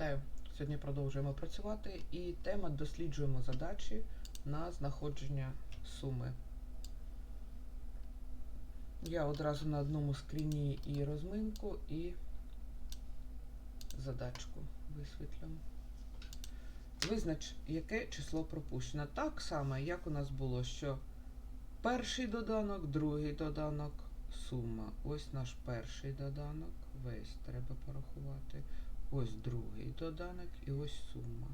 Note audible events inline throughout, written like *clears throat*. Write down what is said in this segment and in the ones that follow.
Вітаю! Сьогодні продовжуємо працювати і тема досліджуємо задачі на знаходження суми. Я одразу на одному скріні і розминку, і задачку висвітлюємо. Визнач, яке число пропущено. Так само, як у нас було, що перший доданок, другий доданок, сума. Ось наш перший доданок. Весь треба порахувати. Ось другий доданок і ось сума.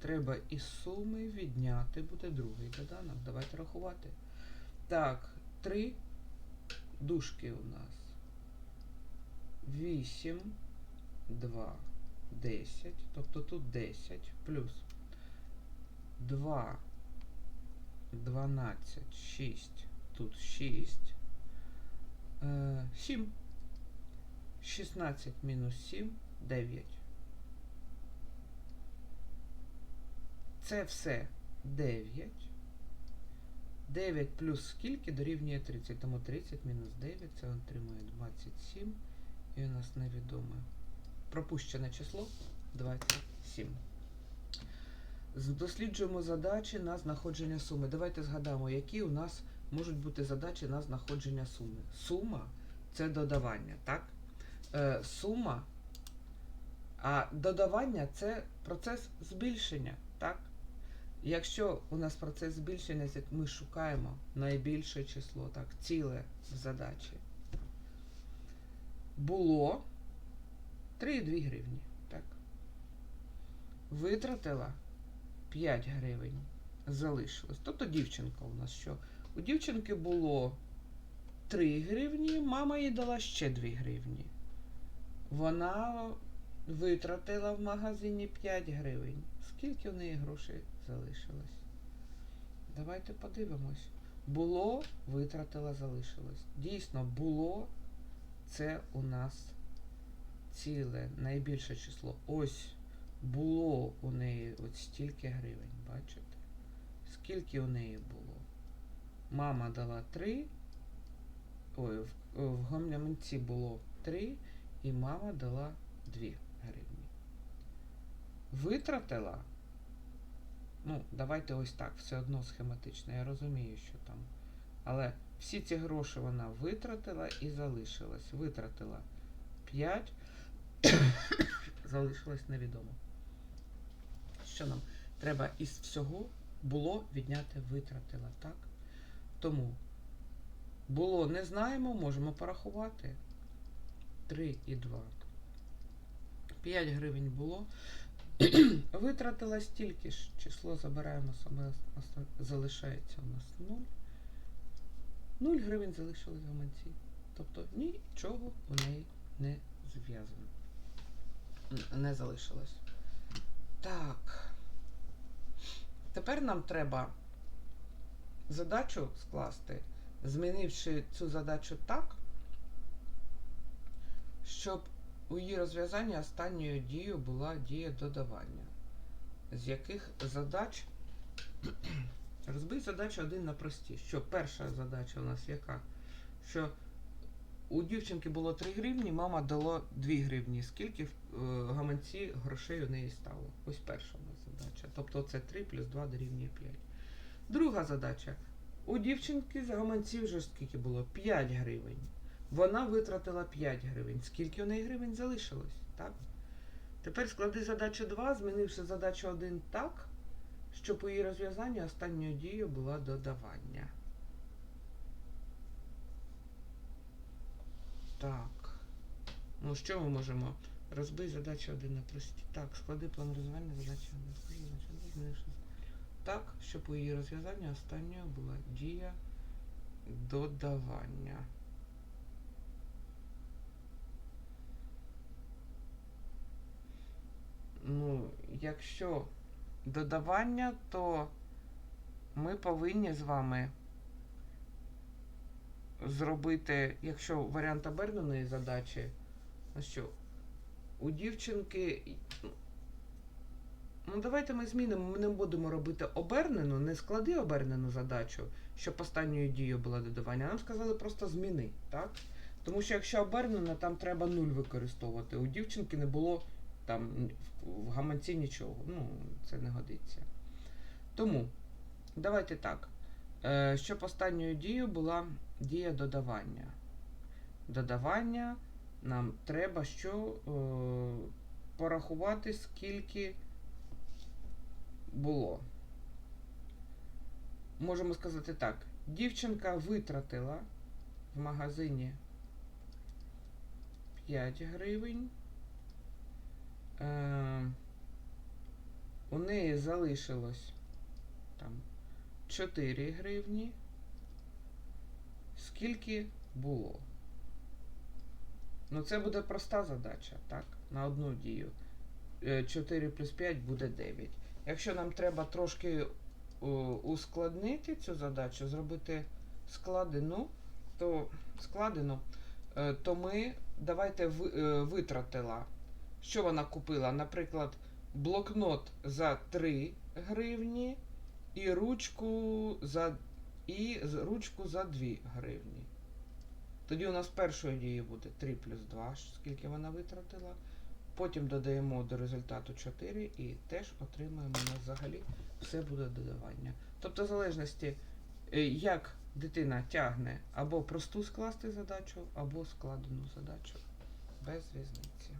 Треба із суми відняти буде другий доданок. Давайте рахувати. Так, три дужки у нас. 8, 2, 10. Тобто тут 10 плюс 2, 12, 6. Тут 6. Е, 7. 16 мінус 7, 9. Це все 9. 9 плюс скільки дорівнює 30. Тому 30 мінус 9, це отримує 27. І у нас невідоме пропущене число 27. Досліджуємо задачі на знаходження суми. Давайте згадаємо, які у нас можуть бути задачі на знаходження суми. Сума це додавання, так? Е, сума, а додавання це процес збільшення, так? Якщо у нас процес збільшення, ми шукаємо найбільше число, так, ціле в задачі. Було 3,2 гривні, так? Витратила 5 гривень, залишилось. Тобто дівчинка у нас що? У дівчинки було 3 гривні, мама їй дала ще 2 гривні. Вона витратила в магазині 5 гривень. Скільки в неї грошей залишилось? Давайте подивимось. Було, витратила, залишилось. Дійсно, було це у нас ціле, найбільше число. Ось було у неї от стільки гривень, бачите? Скільки у неї було? Мама дала 3. Ой, в, в гамнямці було 3, і мама дала 2 гривні. Витратила. Ну, давайте ось так, все одно схематично. Я розумію, що там. Але всі ці гроші вона витратила і залишилась. Витратила 5, *coughs* залишилось невідомо. Що нам? Треба із всього було відняти витратила, так? Тому було не знаємо, можемо порахувати. 3 і 2. 5 гривень було. *clears throat* Витратила стільки ж. Число забираємо саме залишається у нас 0. 0 гривень залишилось в гаманці. Тобто нічого у неї не зв'язано. Не залишилось. Так. Тепер нам треба задачу скласти, змінивши цю задачу так, щоб у її розв'язанні останньою дією була дія додавання. З яких задач *clears throat* розбий задачу один на прості. Що перша задача у нас яка? Що у дівчинки було 3 гривні, мама дала 2 гривні. Скільки в е, гаманці грошей у неї стало? Ось перша у нас задача. Тобто це 3 плюс 2 дорівнює 5. Друга задача. У дівчинки з гаманці вже скільки було? 5 гривень. Вона витратила 5 гривень. Скільки у неї гривень залишилось? Так? Тепер склади задачу 2, змінивши задачу 1 так, щоб у її розв'язанні останньою дією була додавання. Так. Ну, що ми можемо? Розбий задачу 1 на прості. Так, склади план розв'язання задачі 1. Задачу 1, змінивши так, щоб у її розв'язанні останньою була дія додавання. Ну, якщо додавання, то ми повинні з вами зробити, якщо варіант оберненої задачі, ну що, у дівчинки. Ну, давайте ми змінимо. Ми не будемо робити обернену, не склади обернену задачу, щоб останньою дією було додавання. Нам сказали просто зміни, так? Тому що якщо обернено, там треба нуль використовувати. У дівчинки не було там в- гаманці нічого. Ну, це не годиться. Тому давайте так. Е, щоб останньою дією була дія додавання. Додавання нам треба що е, порахувати, скільки було. Можемо сказати так. Дівчинка витратила в магазині 5 гривень. Е, у неї залишилось там 4 гривні. Скільки було? Ну, це буде проста задача, так? На одну дію. Е, 4 плюс 5 буде 9. Якщо нам треба трошки ускладнити цю задачу, зробити складену, то складену, е, то ми давайте е, витратила. Що вона купила? Наприклад, блокнот за 3 гривні і ручку за, і ручку за 2 гривні. Тоді у нас першою дією буде 3 плюс 2, скільки вона витратила. Потім додаємо до результату 4 і теж отримаємо у нас взагалі все буде додавання. Тобто, в залежності, е, як дитина тягне або просту скласти задачу, або складену задачу. Без різниці.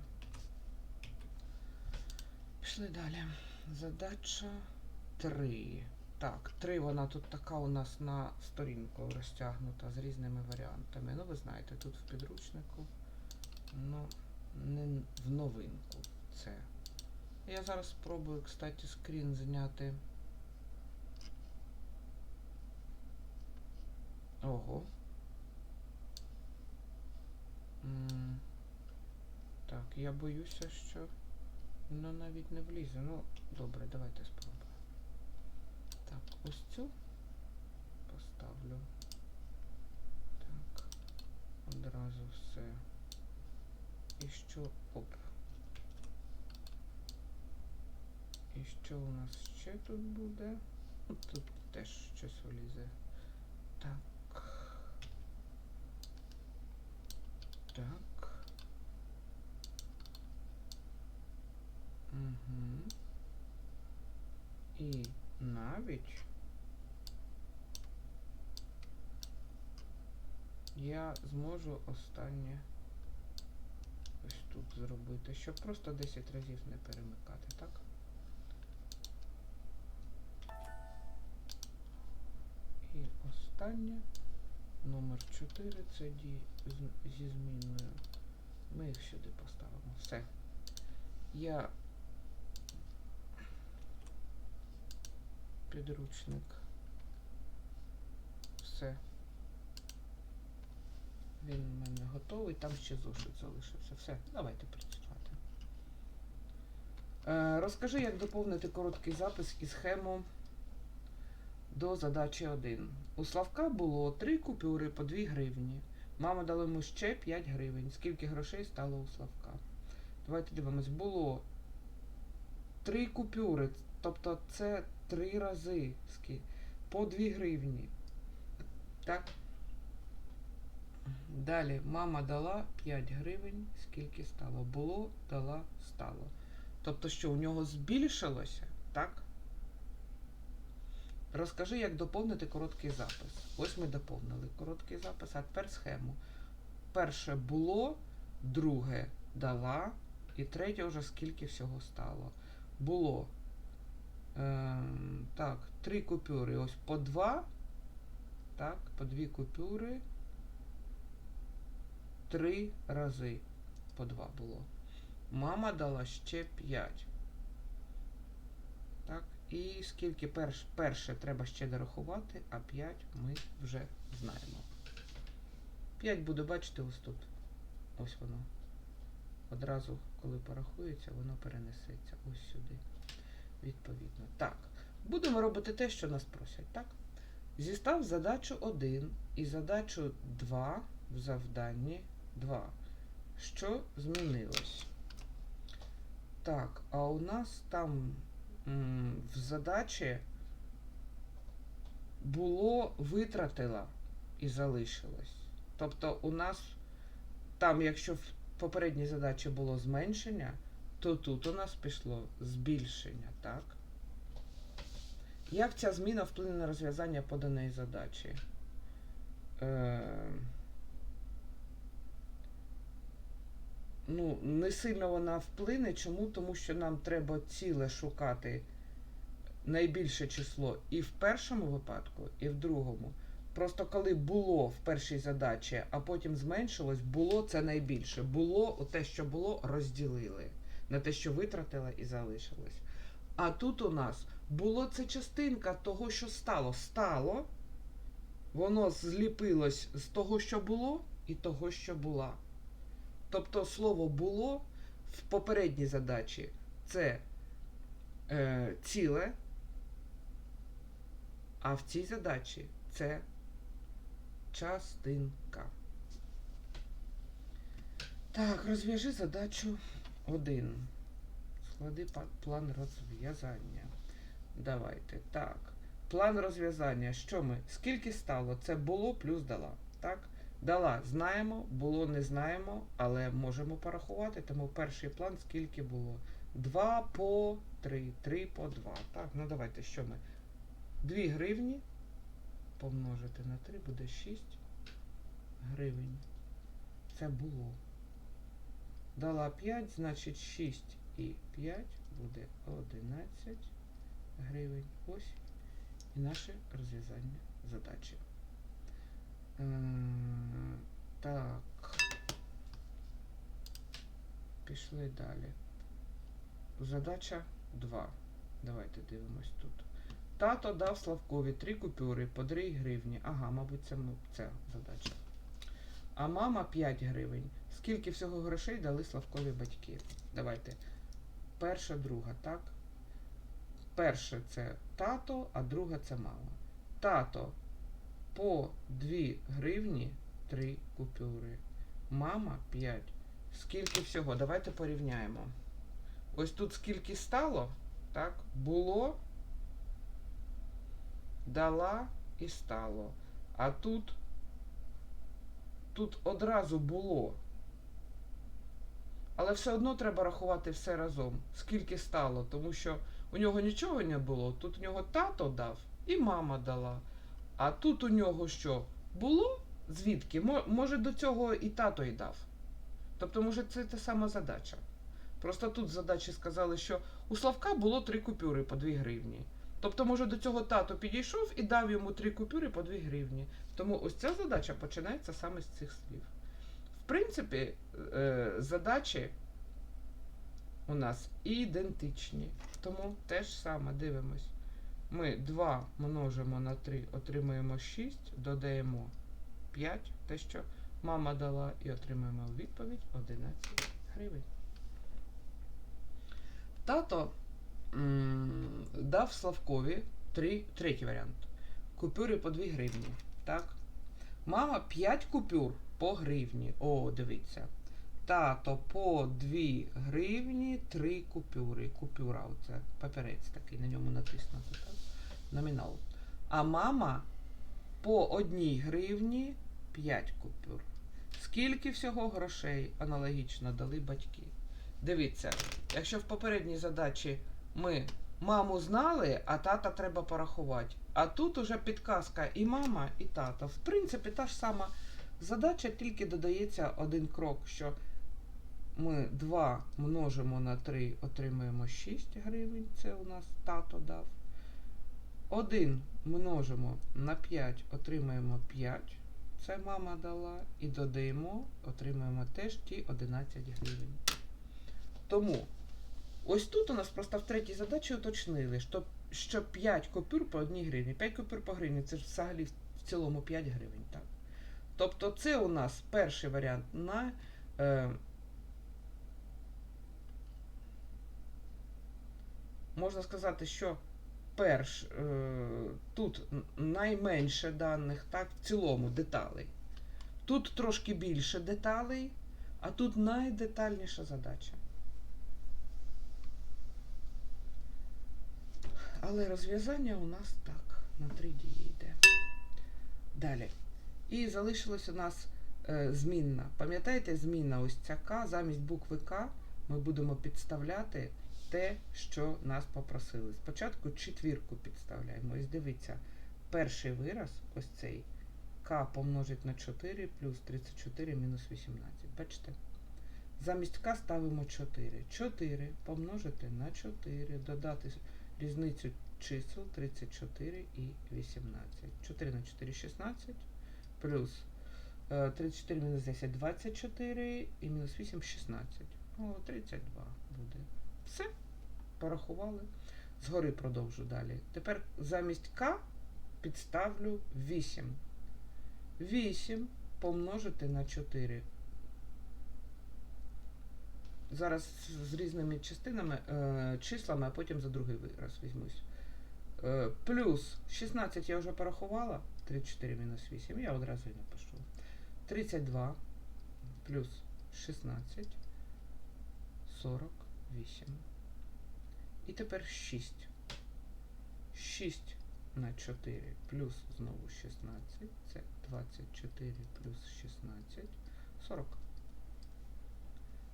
Пішли далі. Задача 3. Так, 3 вона тут така у нас на сторінку розтягнута з різними варіантами. Ну, ви знаєте, тут в підручнику, ну, не в новинку це. Я зараз спробую, кстати, скрін зняти. Ого. Так, я боюся, що воно навіть не влізе. Ну, добре, давайте спробуємо. Так, ось цю поставлю. Так, одразу все. І що? Оп. І що у нас ще тут буде? Ну, Тут теж щось влізе. Так. Так. Угу. І навіть я зможу останнє ось тут зробити, щоб просто 10 разів не перемикати, так? І останнє номер 4 це ді зі змінною. Ми їх сюди поставимо. Все. Я підручник. Все. Він у мене готовий, там ще зошит залишився. Все, давайте працювати. Е, розкажи, як доповнити короткий запис і схему до задачі 1. У Славка було 3 купюри по 2 гривні. Мама дала йому ще 5 гривень. Скільки грошей стало у Славка? Давайте дивимось. Було 3 купюри, тобто це 3 рази по 2 гривні. Так? Далі мама дала 5 гривень, скільки стало. Було, дала, стало. Тобто, що у нього збільшилося, так? Розкажи, як доповнити короткий запис. Ось ми доповнили короткий запис, а тепер схему. Перше було, друге дала, і третє вже скільки всього стало. Було. Ем, так, три купюри. Ось по два. Так, по дві купюри. Три рази по два було. Мама дала ще п'ять. Так, і скільки перш, перше треба ще дорахувати, а 5 ми вже знаємо. 5 буде, бачите, ось тут. Ось воно. Одразу, коли порахується, воно перенесеться ось сюди. Відповідно. Так. Будемо робити те, що нас просять, так? Зістав задачу 1 і задачу 2 в завданні 2. Що змінилось? Так, а у нас там м, в задачі було витратила і залишилось. Тобто у нас там, якщо в попередній задачі було зменшення, то тут у нас пішло збільшення, так? Як ця зміна вплине на розв'язання поданої задачі? Е, ну, не сильно вона вплине. Чому? Тому що нам треба ціле шукати найбільше число і в першому випадку, і в другому. Просто коли було в першій задачі, а потім зменшилось, було це найбільше. Було те, що було, розділили на те, що витратила і залишилось. А тут у нас було це частинка того, що стало. Стало, воно зліпилось з того, що було, і того, що була. Тобто слово було в попередній задачі це е, ціле, а в цій задачі це частинка. Так, розв'яжи задачу 1. Склади план розв'язання. Давайте. Так. План розв'язання. Що ми? Скільки стало? Це було плюс дала. Так? Дала, знаємо, було, не знаємо, але можемо порахувати. Тому перший план скільки було? 2 по 3, 3 по 2. Так, ну давайте, що ми? 2 гривні помножити на 3 буде 6 гривень. Це було. Дала 5, значить 6 і 5 буде 11 гривень. Ось і наше розв'язання задачі. Е, Так. Пішли далі. Задача 2. Давайте дивимось тут. Тато дав Славкові три купюри по 3 гривні. Ага, мабуть, це ця задача. А мама 5 гривень. Скільки всього грошей дали Славкові батьки? Давайте. Перша, друга, так? Перше це тато, а друга це мама. Тато по 2 гривні 3 купюри. Мама 5. Скільки всього? Давайте порівняємо. Ось тут скільки стало, так? Було, дала і стало. А тут, тут одразу було. Але все одно треба рахувати все разом, скільки стало, тому що у нього нічого не було. Тут у нього тато дав і мама дала. А тут у нього що? Було? Звідки? Може, до цього і тато й дав. Тобто, може, це та сама задача. Просто тут задачі сказали, що у Славка було три купюри по 2 гривні. Тобто, може, до цього тато підійшов і дав йому три купюри по 2 гривні. Тому ось ця задача починається саме з цих слів. Принципі, е, задачі у нас ідентичні. Тому те ж саме дивимось. Ми 2 множимо на 3, отримуємо 6, додаємо 5, те, що мама дала, і отримуємо відповідь 11 гривень. Тато м, дав Славкові три, третій варіант. Купюри по 2 гривні. Так? Мама 5 купюр по гривні. О, дивіться. Тато по 2 гривні 3 купюри. Купюра, оце папірець такий, на ньому натиснуто. Так? Номінал. А мама по 1 гривні 5 купюр. Скільки всього грошей аналогічно дали батьки? Дивіться, якщо в попередній задачі ми маму знали, а тата треба порахувати. А тут уже підказка і мама, і тата. В принципі, та ж сама задача, тільки додається один крок, що ми 2 множимо на 3, отримуємо 6 гривень. Це у нас тато дав. 1 множимо на 5, отримуємо 5. Це мама дала. І додаємо, отримуємо теж ті 11 гривень. Тому ось тут у нас просто в третій задачі уточнили, що, що 5 купюр по 1 гривні. 5 купюр по гривні це ж взагалі в цілому 5 гривень. Так? Тобто це у нас перший варіант на. Е, можна сказати, що перш е, тут найменше даних, так, в цілому деталей. Тут трошки більше деталей, а тут найдетальніша задача. Але розв'язання у нас так, на три дії йде. Далі. І залишилась у нас е, змінна. Пам'ятаєте, змінна ось ця К замість букви К ми будемо підставляти те, що нас попросили. Спочатку четвірку підставляємо. Ось дивіться, перший вираз, ось цей k помножить на 4 плюс 34 мінус 18. Бачите? Замість k ставимо 4. 4 помножити на 4, додати різницю чисел 34 і 18. 4 на 4 16 плюс е, 34 мінус 10 24 і мінус 8 16. О, 32 буде. Все. Порахували. Згори продовжу далі. Тепер замість К підставлю 8. 8 помножити на 4. Зараз з різними частинами, е, числами, а потім за другий вираз візьмусь. Е, плюс 16 я вже порахувала. 34 мінус 8. Я одразу і напишу. 32 плюс 16 48. І тепер 6. 6 на 4 плюс знову 16. Це 24 плюс 16. 40.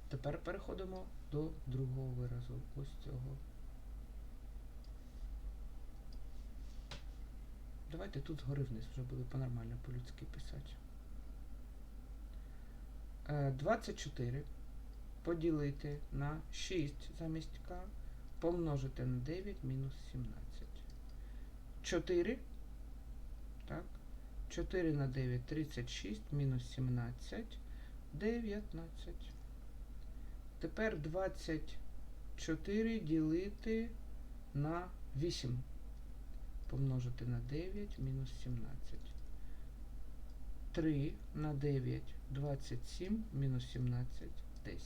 Тепер переходимо до другого виразу. Ось цього. Давайте тут згори вниз вже буде по-нормально по-людськи писати. Е, 24 поділити на 6 замість К, помножити на 9 мінус 17. 4. Так. 4 на 9 36, мінус 17, 19. Тепер 24 ділити на 8. Помножити на 9 мінус 17. 3 на 9 27 мінус 17 10.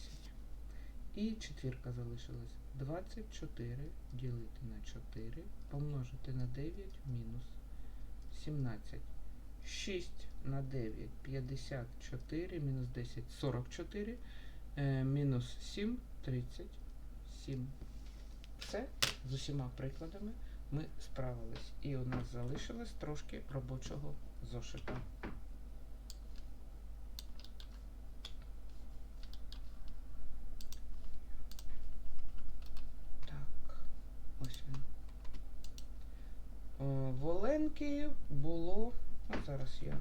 І четвірка залишилась. 24 ділити на 4 помножити на 9 мінус 17. 6 на 9 54 мінус 10 44 е, мінус 7 37. Все, з усіма прикладами ми справились. І у нас залишилось трошки робочого зошита. Так, ось він. Е, В було. Ну, зараз я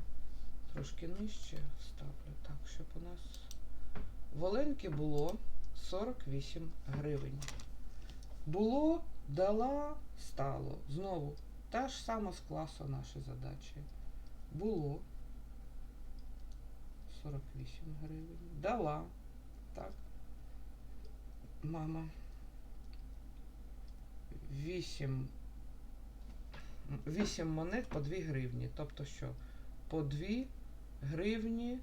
трошки нижче ставлю. Так, щоб у нас. В Оленки було 48 гривень. Було, дала, стало. Знову та ж сама з класу наші задачі. Було 48 гривень. Дала. Так. Мама. 8 8 монет по 2 гривні. Тобто що? По 2 гривні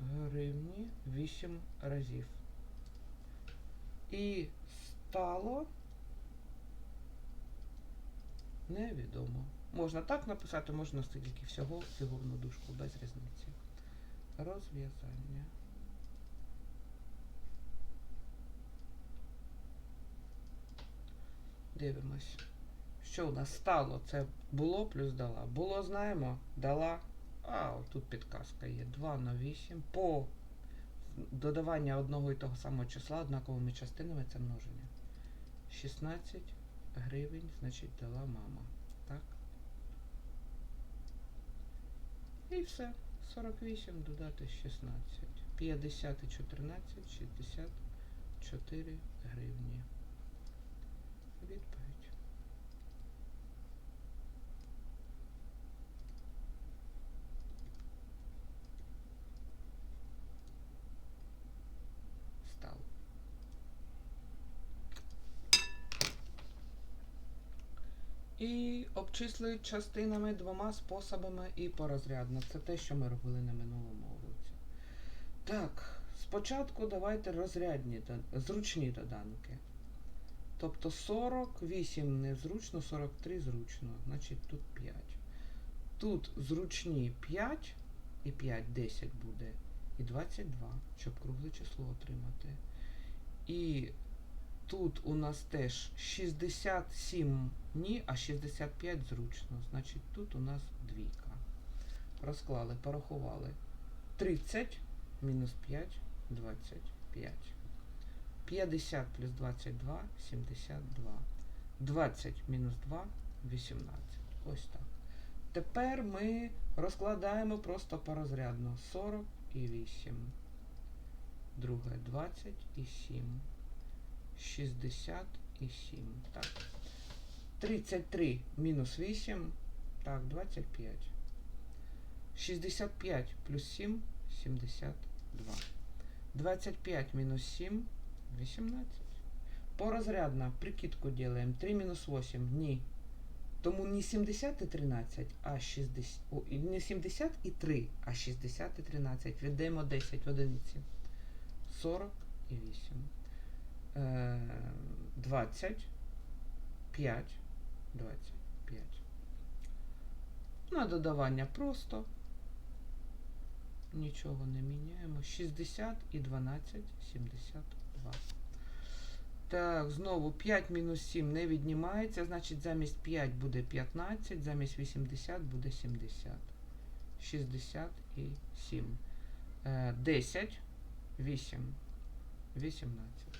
гривні 8 разів. І стало невідомо. Можна так написати, можна тільки всього фіговну дужку, без різниці. Розв'язання. Дивимось. Що у нас стало? Це було плюс дала. Було, знаємо, дала. А, тут підказка є. 2 на 8. По додавання одного і того самого числа однаковими частинами це множення. 16 гривень, значить, дала мама. Так? І все. 48 додати 16. 50 і 14, 64 гривні. Відповідь. І обчисли частинами двома способами і порозрядно. Це те, що ми робили на минулому уроці. Так, спочатку давайте розрядні, зручні доданки. Тобто 48 незручно, 43 зручно. Значить тут 5. Тут зручні 5 і 5 10 буде. І 22, щоб кругле число отримати. І тут у нас теж 67 ні, а 65 зручно. Значить тут у нас двійка. Розклали, порахували. 30 мінус 5 25. 50 плюс 22 72. 20 мінус 2 18. Ось так. Тепер ми розкладаємо просто порозрядно 40 і 8. Друге 20 і 7. 60 і 7. Так. 33 мінус 8. Так, 25. 65 плюс 7 72. 25 мінус 7 18. Порозрядно прикидку делаем. 3 мінус 8. Ні. Тому не 70 і 13, а 60. О, не 70 і 3, а 60 і 13. Віддаємо 10 в одиниці. 40 і 8. Е, 20. 5. 25. На додавання просто. Нічого не міняємо. 60 і 12, 72. Так, знову 5 мінус 7 не віднімається, значить замість 5 буде 15, замість 80 буде 70. 67. Е, 10, 8, 18.